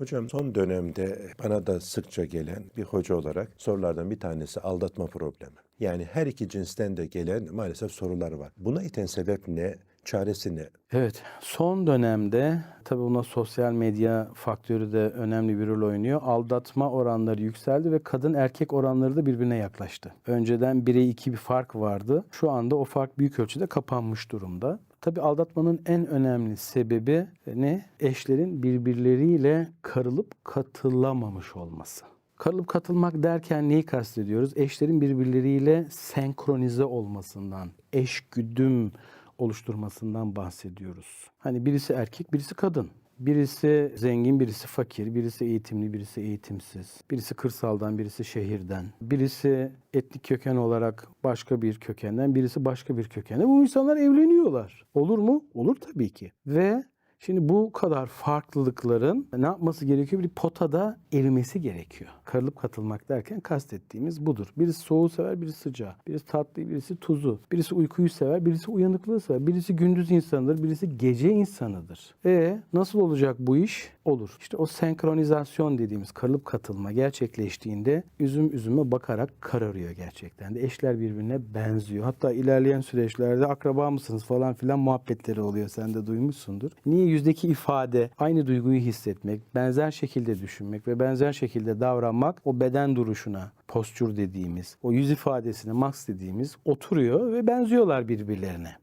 Hocam son dönemde bana da sıkça gelen bir hoca olarak sorulardan bir tanesi aldatma problemi. Yani her iki cinsten de gelen maalesef sorular var. Buna iten sebep ne? Çaresi ne? Evet, son dönemde tabii buna sosyal medya faktörü de önemli bir rol oynuyor. Aldatma oranları yükseldi ve kadın erkek oranları da birbirine yaklaştı. Önceden 1'e 2 bir fark vardı. Şu anda o fark büyük ölçüde kapanmış durumda. Tabii aldatmanın en önemli sebebi ne? Eşlerin birbirleriyle karılıp katılamamış olması. Karılıp katılmak derken neyi kastediyoruz? Eşlerin birbirleriyle senkronize olmasından, eşgüdüm oluşturmasından bahsediyoruz. Hani birisi erkek, birisi kadın. Birisi zengin, birisi fakir, birisi eğitimli, birisi eğitimsiz. Birisi kırsaldan, birisi şehirden. Birisi etnik köken olarak başka bir kökenden, birisi başka bir kökenden. Bu insanlar evleniyorlar. Olur mu? Olur tabii ki. Ve Şimdi bu kadar farklılıkların ne yapması gerekiyor? Bir potada erimesi gerekiyor. Karılıp katılmak derken kastettiğimiz budur. Birisi soğuğu sever, birisi sıcağı. Birisi tatlıyı, birisi tuzu. Birisi uykuyu sever, birisi uyanıklığı sever. Birisi gündüz insanıdır, birisi gece insanıdır. E nasıl olacak bu iş? Olur. İşte o senkronizasyon dediğimiz karılıp katılma gerçekleştiğinde üzüm üzüme bakarak kararıyor gerçekten de. Eşler birbirine benziyor. Hatta ilerleyen süreçlerde akraba mısınız falan filan muhabbetleri oluyor. Sen de duymuşsundur. Niye yüzdeki ifade, aynı duyguyu hissetmek, benzer şekilde düşünmek ve benzer şekilde davranmak o beden duruşuna, postür dediğimiz, o yüz ifadesine, max dediğimiz oturuyor ve benziyorlar birbirlerine.